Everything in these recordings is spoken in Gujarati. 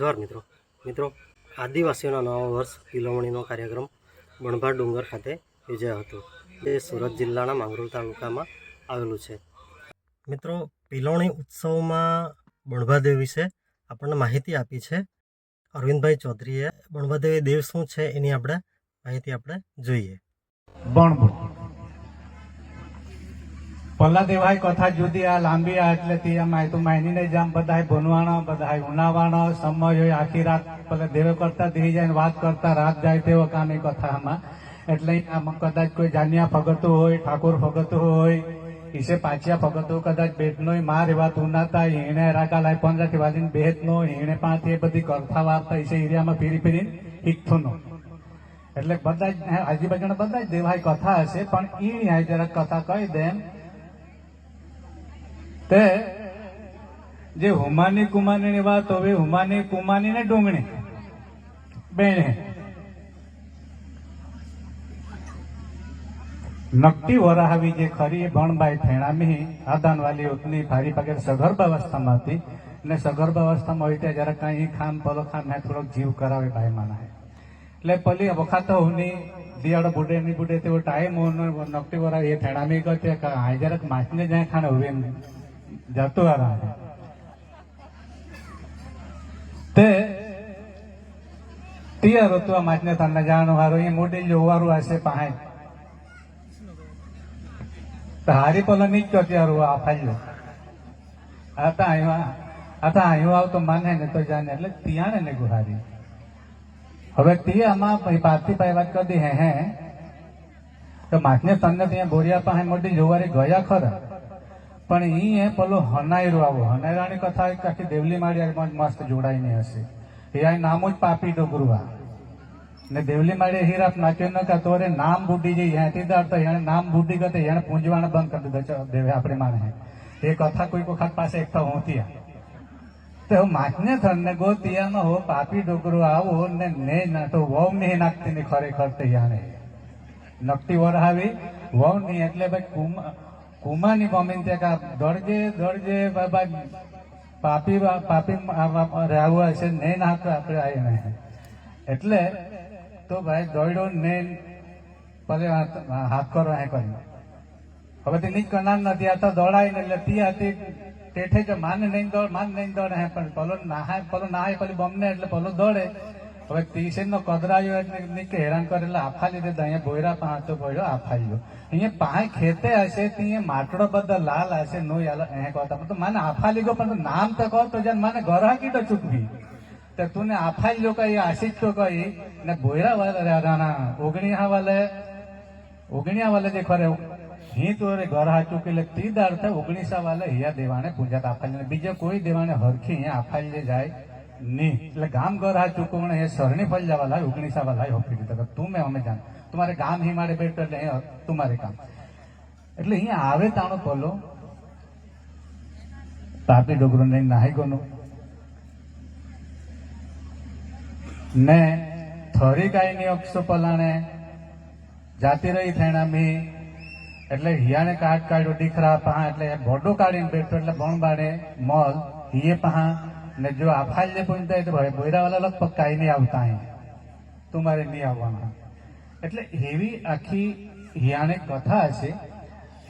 જોહાર મિત્રો. મિત્રો, આદિવાસીઓના નવા વર્ષ પીલવણીનો કાર્યક્રમ બણભા ડુંગર ખાતે યોજાયો હતો. જે સુરત જિલ્લાના માંગરોળ તાલુકામાં આવેલું છે. મિત્રો પિલવણી ઉત્સવમાં બણભાદેવ વિશે આપણને માહિતી આપી છે. અરવિંદભાઈ ચૌધરીએ બણભાદેવ દેવ શું છે એની આપણે માહિતી આપણે જોઈએ. બણબો પલ્લા દેવાય કથા જુદી, આ લાંબી, આ એટલે તી આમાં તો નહીં જામ બધાય બનવાના બધાય ઉનાવાના, સમય હોય, આખી રાત પેલા દેવે કરતા દેહી જાય વાત કરતા રાત જાય તેવો એ કથામાં એટલે આમાં કદાચ કોઈ જાન્યા ફગતું હોય, ઠાકોર ફગતું હોય, ઈસે પાછિયા ફગતું કદાચ બેટનો માર એવા તુનાતા હીણે રાગા લાય પંદરથી વાલીને બેટનો એને પાંચ એ બધી કરતા વાર્તા ઈસે એરિયામાં ફીરી ફીરી હિકથુનો એટલે બધા જ આજુબાજુના બધા જ દેવાય કથા હશે, પણ એ ન્યાય જરાક કથા કહી દેમ તે જે હુમાની કુમાનીની વાત હવે હુમાની કુમાની ને ડુંગણી બેને નકટી વરાહવી જે ખરી ભણભાઈ થેણામી ફેણામી આદાન ઉતની, ભારી પગે સગર્ભ અવસ્થામાં હતી ને સગર્ભ અવસ્થામાં હોય ત્યાં જરા કઈ ખામ પલો ખામ ને થોડોક જીવ કરાવે ભાઈ માના એટલે પલી વખત હુની દિયાળો બુડે ની બુડે તેવો ટાઈમ નકટી વરા એ ફેણામી કહે કે જરાક માછને જાય ખાને હવે જતો આ તે તિયર હતું આ માછને તને જાણો હારો. એ મોટી જોવારું હશે પાહે. હારી હારી પેલો નીચો ત્યારું આ ફાઈલો આતા અહીંયા આતા અહીંયા આવતો માને ને તો જાણે એટલે ત્યાં ને ગુહારી હવે તે આમાં પારથી પાઈ વાત કરી હે હે. તો માછને તમને ત્યાં બોરિયા પાસે મોટી જોવારી ગયા ખરા. પણ અહીં એ પેલો હનાયરો આવો. હનાયરાની કથા એક આખી દેવલી માળી મસ્ત જોડાઈને હશે. એ આ નામ જ પાપી ડોગરુવા ને દેવલી માળી હીરાપ નાખ્યો ન કા તોરે નામ બુદ્ધિ જઈ હેથી દાડતો એને નામ બુડી ગતે એને પૂંજવાણ બંધ કરી દીધો. દેવે આપણે માને એ કથા કોઈ વખત પાસે એક તો હોતી તો માથને થરને ગોતિયામાં હો, પાપી ડોગરો આવો, ને ને ના તો વહુ ને નાખતી ને ખરેખર તૈયાર નકટી વરહાવી વહુ નહીં એટલે ભાઈ કુમા મમ્મી ત્યાં કા દોડજે બાબા, પાપી પાપી રહેવું હશે, ને ના તો આપણે આવીને એટલે તો ભાઈ દોડ્યો ને ભલે હાથ કરો, હે કરી હવે તે નીચ કરનાર નથી, આ તો દોડાય ને, એટલે તી હતી તેઠે કે માને નહીં દોડ, માન નહીં દોડ, હે પણ, પલો નાહાય પલો નાહાય, પેલી બમને, એટલે પલો દોડે. હવે તીસેર નો કદરાયો એટલે નીચે હેરાન કરે એટલે આફા લીધે અહીંયા બોયરા પાંચો ભોયરો આફાઈ લીધો. અહીંયા પાંચ ખેતે હશે ત્યાં માટડો બધા લાલ હશે, નો યાર એ કહતા તો મને આફા લીધો, પણ નામ તો કહો તો જાન મને ગરાકી તો ચૂકવી. તો તું આફાઈ લો કઈ આશિષ તો કઈ ને ભોયરા રાણા, ઓગણીયા વાલે ઓગણીયા વાલે જે ખરે હી તો રે ઘર હાચું કે તી દાડ થાય ઓગણીસા વાલે હિયા દેવાને પૂજા આફાઈ બીજા કોઈ દેવાને હરખી અહીંયા આફાઈ લે જાય. નહીં. એટલે ગામ ઘર આ ચૂકવણે એ સરણી ફળ જવા લાય આવા વાલા હોકી દીધા તું મેં અમે જાણ. તમારે ગામ હી મારે બેઠો એટલે તમારે કામ. એટલે અહીંયા આવે તાણો પલો તાપી ડોગરો ને નાહી ગોનું. ને થરી ગાયની અક્ષો પલાણે. જાતી રહી થેણા મી. એટલે હિયાને કાટ કાઢ્યો દીકરા પહા એટલે ભોડો કાઢીને બેઠો એટલે ભણ બાડે મોલ. હિયે પહા ને જો આફાલ ને પૂછતા હોય તો ભાઈ બોયરાવાલા લગભગ કાંઈ નહીં આવતા અહીં. તમારે નહીં આવવાના. એટલે એવી આખી હિયાણે કથા હશે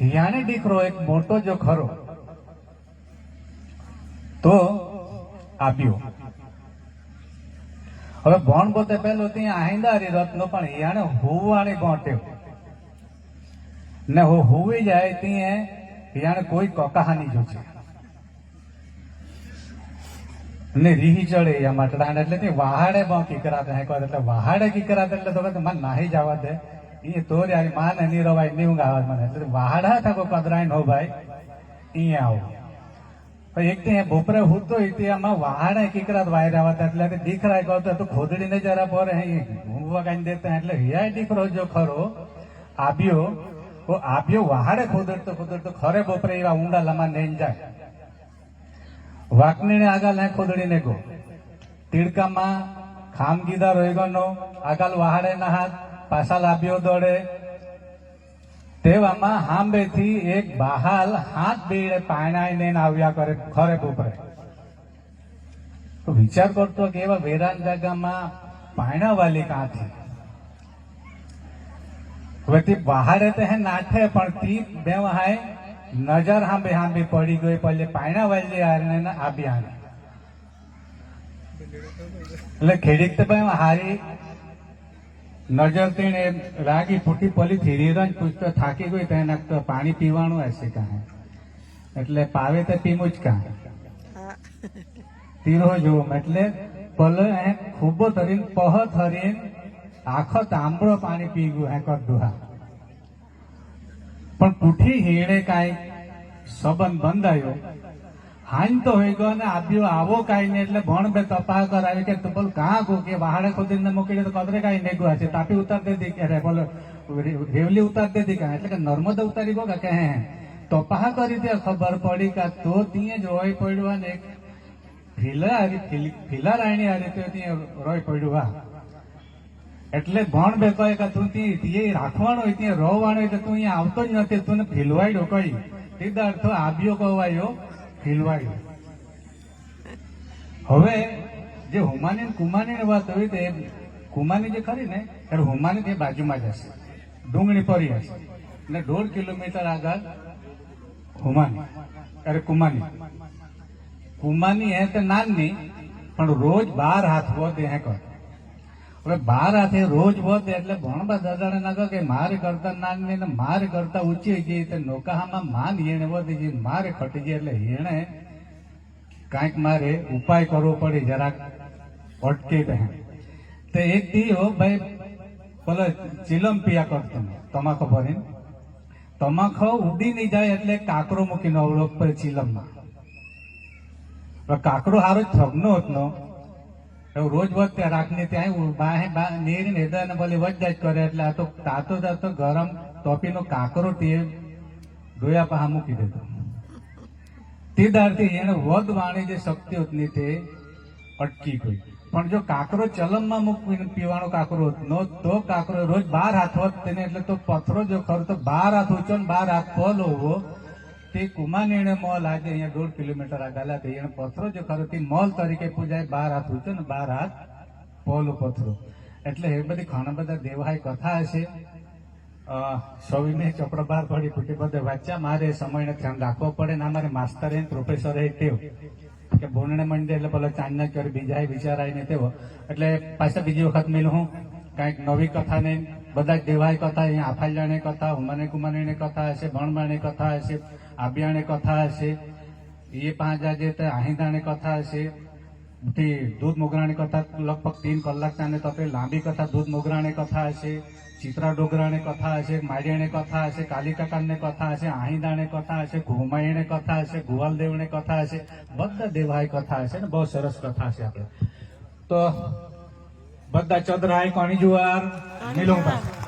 હિયાણે દીકરો એક મોટો જો ખરો, તો આપ્યો. હવે ભણ પોતે પેલો ત્યાં આહિંદારી રત્નો પણ હિયાણે હોવાણી ગોટ્યો. ને હો હોવી જાય ત્યાં હિયાણે કોઈ કકાહાની જો છે ને રીહી ચડે યા માટડા એટલે તે વહાડે બહુ કીકરાતે હે. કરે એટલે વહાડે કીકરાતે એટલે તો મને નાહી જવા દે. એ તો યાર માન એની રવાય નહીં ઊંઘ આવે મને. એટલે વાહાડા થાકો કદરાઈન હો ભાઈ. અહીંયા આવો. એક તે બોપરે હું તો આમાં વહાડે કીકરાત વાયર આવતા એટલે તે દીકરા કહો તો ખોદડીને જરા પર હે ઊંઘવા કાંઈ દેતા એટલે હિયા દીકરો જો ખરો આબ્યો તો આબ્યો વાહાડે ખોદડતો ખોદડતો, ખરે બોપરે એવા ઊંડા લમા નહીં જાય. વાકણીને આગળ ને ખોદડીને ગો. તીડકામાં ખામગીદાર રોયગનો આગળ વહાડે હાથ, પાછા લાભ્યો દોડે. તેવામાં હાંબેથી એક બહાલ હાથ બેડે પાણાઈને આવ્યા કરે, ખરે પોપરે તો વિચાર કરતો કે એવા વેરાન જાગામાં પાયણાવાલી કાંથી હવે તે તો હે નાઠે, પણ તી બે વહાય નજર હાંભે હાંભી પડી ગઈ પછી પાયણાવાલી વાલી આબી આને એટલે ખેડીક તો ભાઈ હારી નજર તેને રાગી ફૂટી પલી ધીરી રંજ પૂછતો થાકી ગઈ તો એના તો પાણી પીવાનું હશે કાંઈ. એટલે પાવે તો પીવું જ કાં તીરો જોમ એટલે પલો એ ખૂબ ધરીને પહ ધરીને આખો તાંબડો પાણી પી ગયું હે કડુહા પણ પૂઠી હીણે કાંઈ સંબંધ બંધાયો. હાઈન તો હોય ગયો ને આપ્યો આવો કાંઈ ને એટલે ભણ બે તપા કરાવી કે તું બોલ કાં ગો? કે વાહાડે ખોદીને મૂકી તો કદરે કાંઈ નહીં ગયા છે. તાપી ઉતાર દે દી કે બોલો રેવલી ઉતાર દે દી કાંઈ એટલે કે નર્મદા ઉતારી ગો કે હે? તપા કરી દે, ખબર પડી કે તો ત્યાં જ રોય પડ્યો ને એક ફીલા હારી- આ ફીલા રાયણી હારી તો ત્યાં રોય પડ્યું, વાહ. એટલે ભણ બે કહે કે તું ત્યાં રાખવાનો હોય, ત્યાં રોવાનો હોય, તો અહીંયા આવતો જ નથી, તું ફીલવાડ્યો કઈ? સીધા અર્થ આબ્યો કવાયો ફીલવાડ્યો હવે, જે હુમાની કુમાની વાત હોય, તો એ કુમાની જે ખરી ને, ત્યારે હુમાની તે બાજુમાં જ હશે. ડુંગળી પરી હશે. એટલે દોઢ કિલોમીટર આગળ હુમાની અરે કુમાની. કુમાની હે તો નાની, પણ રોજ બાર હાથ હોત હે કર બાર હાથે રોજ વધે એટલે ભણબા દાદાને નાખો કે મારે કરતા નાગને ને મારે કરતા ઊંચી ગઈ તો નોકાહામાં માન હેણે વધી ગઈ મારે ખટી ગઈ એટલે હેણે કાંઈક મારે ઉપાય કરવો પડે જરાક અટકી રહે તો એક દીયો ભાઈ પેલો ચિલમ પિયા કરતો તમાકુ ભરીને તમાકુ ઉડી નહીં જાય એટલે કાકરો મૂકીને અવળો પર ચિલમમાં. કાકરો હારો થગનો હતો એવું રોજ વધતે રાખને ત્યાં બાહે બા ને ભલે વજ જ કરે એટલે આ તો તાતો તાતો ગરમ ટોપીનો કાકરો તે ડોયા પા મૂકી દેતો. તે દારથી એને વધ વાણી જે શક્તિ હતી તે અટકી ગઈ. પણ જો કાકરો ચલમમાં મૂકીને પીવાનો કાકરો નો તો કાકરો રોજ બાર હાથ તેને એટલે તો પથરો જો ખરો તો બાર હાથ ઉચો ને બાર હાથ પલ હોવો તે એને મોલ આજે અહીંયા દોઢ કિલોમીટર આગળ હતી એને પથરો જો ખરો તે મોલ તરીકે પૂજાય, બાર હાથ ઊંચો ને બાર હાથ પોલો પથરો. એટલે એ બધી ઘણા બધા દેવાય કથા હશે. સૌને ચોપડા બહાર પડી ફૂટી બધે વાંચ્યા મારે? સમયને ધ્યાન રાખવો પડે ને અમારે માસ્તર પ્રોફેસર એ તેવ કે બોનણે મંડે એટલે પેલા ચાંદના કરી બીજા વિચારાય આવીને તેવો. એટલે પાછા બીજી વખત મેલું હું. કાંઈક નવી કથા નહીં બધા દેવાય કથા, અહીંયા આફાલ્યાની કથા હુમાને કુમારની કથા હશે, ભણમાની કથા હશે. આબિયાની કથા હશે. એ પાંચ આજે તે આહિંદાની કથા હશે. તે દૂધ મોગરાની કથા લગભગ તીન કલાક તાને તપે. લાંબી કથા દૂધ મોગરાની કથા હશે. ચિત્રા ડોગરાની કથા હશે. માળિયાની કથા હશે. કાલિકાકાની કથા હશે. આહિંદાની કથા હશે. ઘુમાઈની કથા હશે. ગુવાલદેવની કથા હશે. બધા દેવાય કથા હશે ને બહુ સરસ કથા છે આપણે. તો બધા ચંદ્રાય કોણી જુવાર? નીલું પાસે